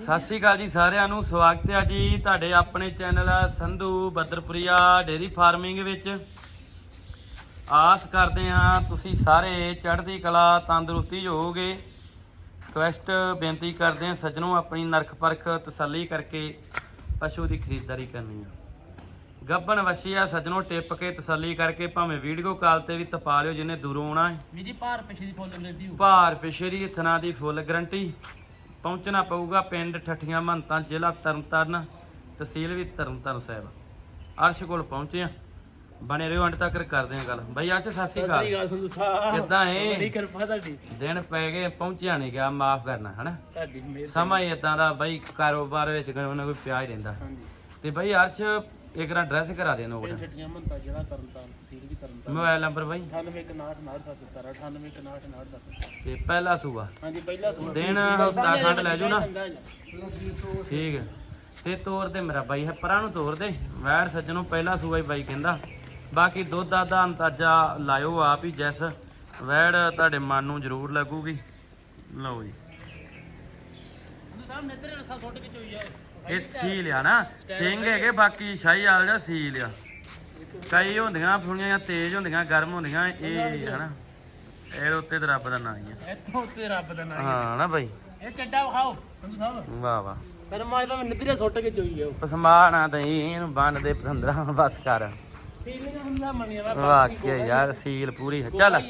ਸਤਿ ਸ਼੍ਰੀ ਅਕਾਲ ਜੀ ਸਾਰਿਆਂ ਨੂੰ ਸਵਾਗਤ ਹੈ ਜੀ ਤੁਹਾਡੇ ਆਪਣੇ channel Sandhu Badarpuria dairy farming ਵਿੱਚ। ਆਸ ਕਰਦੇ ਹਾਂ ਤੁਸੀਂ ਸਾਰੇ ਚੜ੍ਹਦੀ ਕਲਾ ਤੰਦਰੁਸਤੀ ਹੋਵੋਗੇ। ਰਿਕਵੈਸਟ ਬੇਨਤੀ ਕਰਦੇ ਹਾਂ ਸੱਜਣੋ ਆਪਣੀ ਨਰਖ ਪਰਖ ਤਸੱਲੀ ਕਰਕੇ ਪਸ਼ੂ ਦੀ ਖਰੀਦਦਾਰੀ ਕਰਨੀ ਆ। ਗੱਬਣ ਵਸ਼ੀ ਆ ਸੱਜਣੋ ਟਿੱਪ ਕੇ ਤਸੱਲੀ ਕਰਕੇ ਭਾਵੇਂ ਵੀਡੀਓ ਕਾਲ ਤੇ ਵੀ ਤਪਾ ਲਿਓ ਜਿਹਨੇ ਦੂਰੋਂ ਆਉਣਾ ਹੈ। ਵੀ ਜੀ ਭਾਰ ਪਿਛੇ ਦੀ ਫੁੱਲ ਲੈਂਦੀ ਭਾਰ ਪਿਛੇਰੀ ਥਣਾ ਦੀ ਫੁੱਲ ਗਰੰਟੀ। ਪਹੁੰਚਣਾ ਪਊਗਾ ਪਿੰਡ ਠੱਠੀਆਂ ਮਹੰਤਾਂ ਜ਼ਿਲ੍ਹਾ ਤਰਨਤਾਰਨ ਤਹਿਸੀਲ ਵੀ ਤਰਨਤਾਰਨ ਸਾਹਿਬ। ਅਰਸ਼ ਕੋਲ ਪਹੁੰਚੇ ਆ ਬਣੇ ਰਹੋ ਅੰਤ ਤੱਕ ਕਰਦੇ ਆ ਗੱਲ। ਬਈ ਅਰਸ਼ ਸਤਿ ਸ਼੍ਰੀ ਅਕਾਲ। ਅਕਾਲ ਸੰਧੂ ਸਾਹਿਬ। ਕਿੱਦਾਂ ਏ? ਬੜੀ ਕਿਰਪਾ ਤੁਹਾਡੀ। ਦਿਨ ਪੈ ਗਏ ਪਹੁੰਚਿਆ ਨਹੀਂ ਗਿਆ ਮਾਫ ਕਰਨਾ ਹਨਾ? ਤੁਹਾਡੀ ਮਿਹਰ ਸਮਾਂ ਹੀ ਇਦਾਂ ਦਾ ਬਈ ਕਾਰੋਬਾਰ ਵਿੱਚ ਕੋਈ ਨਾ ਕੋਈ ਪਿਆ ਹੀ ਰਹਿੰਦਾ। ਹਾਂਜੀ। ਤੇ ਬਈ ਅਰਸ਼ ਇੱਕ ਰਾਂ ਡਰੈਸ ਕਰਾ ਦੇ ਨੋਟ। ਪਿੰਡ ਛੱਟੀਆਂ ਮੰਤਾ ਜਿਹੜਾ ਤਰਨਤਾਰਨ ਤਹਿਸੀਲ ਵੀ ਤਰਨਤਾਰਨ ਮੋਬਾਈਲ ਨੰਬਰ ਬਈ। 981997 981997 ਤੇ ਪਹਿਲਾ ਸੂਆ ਹਾਂਜੀ ਪਹਿਲਾ ਸੂਆ ਦਿਨ ਹਫਤਾ ਖੰਡ ਲੈ ਜੂ ਨਾ। ਠੀਕ ਹੈ। ਤੇ ਤੋਰ ਦੇ ਮੇਰਾ ਬਾਈ ਹੈ ਪਰਾਂ ਨੂੰ ਤੋਰ ਦੇ। ਵੈੜ ਸੱਜਣੋਂ ਪਹਿਲਾ ਸੂਆ ਹੀ ਬਾਈ ਕਹਿੰਦਾ। ਬਾਕੀ ਦੁੱਧ ਦਾ ਦਾ ਅੰਦਾਜ਼ਾ ਲਾਇਓ ਆਪ ਹੀ ਜੈਸ। ਵੈੜ ਤੁਹਾਡੇ ਮਨ ਨੂੰ ਜ਼ਰੂਰ ਲੱਗੂਗੀ। ਲਓ ਜੀ। ਸੰਧੂ ਸਾਹਿਬ ਨੇਤਰੇ ਰਸਾ ਸੁੱਟ ਕੇ ਚੋਈ ਜਾਓ। ਇਹ ਸੀ ਲਿਆ ਨਾ। ਸਿੰਘ ਹੈਗੇ ਬਾਕੀ ਸ਼ਾਹੀ ਆਲ ਜਾਂ ਸੀ ਲਿਆ ਕਈ ਹੁੰਦੀਆਂ ਫੁਣੀਆਂ ਜਾਂ ਤੇਜ਼ ਹੁੰਦੀਆਂ ਗਰਮ ਹੁੰਦੀਆਂ ਇਹ ਹਨਾ ਇਹ ਉੱਤੇ ਤੇ ਰੱਬ ਦਾ ਨਾਂ ਹੀ ਆ। ਇੱਥੋਂ ਉੱਤੇ ਰੱਬ ਦਾ ਨਾਮ ਹਾਂ ਨਾ ਬਾਈ। ਇਹ ਚੱਡਾ ਵਿਖਾਓ ਸੰਧੂ ਸਾਹਿਬ। ਵਾਹ ਵਾਹ। ਫਿਰ ਮਾਜ ਭਾਵੇਂ ਨੇਤਰੇ ਸੁੱਟ ਕੇ ਚੋਈ ਜਾਓ। ਪਸਮਾਣਾ ਤੇ ਇਹਨੂੰ ਬੰਨ ਦੇ ਪਤੰਦਰਾ ਬਸ ਕਰ। ਸੀਲ ਨੇ ਵਾਕਿਆ ਯਾਰ ਸੀਲ ਪੂਰੀ ਚੱਲ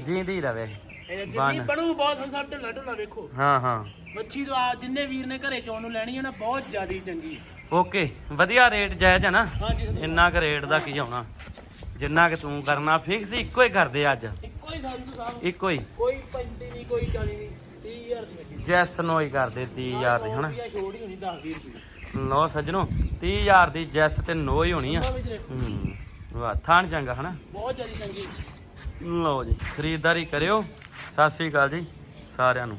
ਜਿੰਦੀ ਰਵੇ। ਇਹ ਜਿੰਨੀ ਬਣੂ ਬਹੁਤ ਸਾਹਿਬ ਢਿੱਲਾ ਢਿੱਲਾ ਵੇਖੋ। ਹਾਂ ਹਾਂ। ਮੱਛੀ ਤੋਂ ਆ ਜਿੰਨੇ ਵੀਰ ਨੇ ਘਰੇ ਚੋਣ ਨੂੰ ਲੈਣੀ ਹੈ ਨਾ ਬਹੁਤ ਜ਼ਿਆਦੀ ਚੰਗੀ ਓਕੇ ਵਧੀਆ ਰੇਟ ਜਾਇਜ਼ ਹੈ ਨਾ? ਹਾਂਜੀ ਇੰਨਾ ਕੁ ਰੇਟ ਦਾ ਕੀ ਆਉਣਾ? ਜਿੰਨਾ ਕਿ ਤੂੰ ਕਰਨਾ ਫਿਕਸ ਇੱਕੋ ਹੀ ਕਰਦੇ ਅੱਜ। ਇੱਕੋ ਹੀ ਸੰਧੂ ਸਾਹਿਬ ਇੱਕੋ ਹੀ? ਕੋਈ 35 ਨਹੀਂ ਕੋਈ 40 ਨਹੀਂ 30000 ਦੀ ਮੱਛੀ। ਜੈਸ ਨੋ ਹੀ ਕਰਦੇ 30000 ਦੀ ਹਨਾ? ਛੋੜ ਹੀ ਹੋਣੀ 10 20 ਰੁਪਏ ਲੋ ਸੱਜਣੋ 30000 ਦੀ ਜੈਸ ਤੇ ਨੋ ਹੀ ਹੋਣੀ ਆ। ਹੂੰ ਵਾਹ ਥਾਣ ਚੰਗਾ ਹਨਾ? ਬਹੁਤ ਜ਼ਿਆਦੀ ਚੰਗੀ। ਲਓ ਜੀ ਖਰੀਦਦਾਰੀ ਕਰਿਓ। ਸਤਿ ਸ੍ਰੀ ਅਕਾਲ ਜੀ ਸਾਰਿਆਂ ਨੂੰ।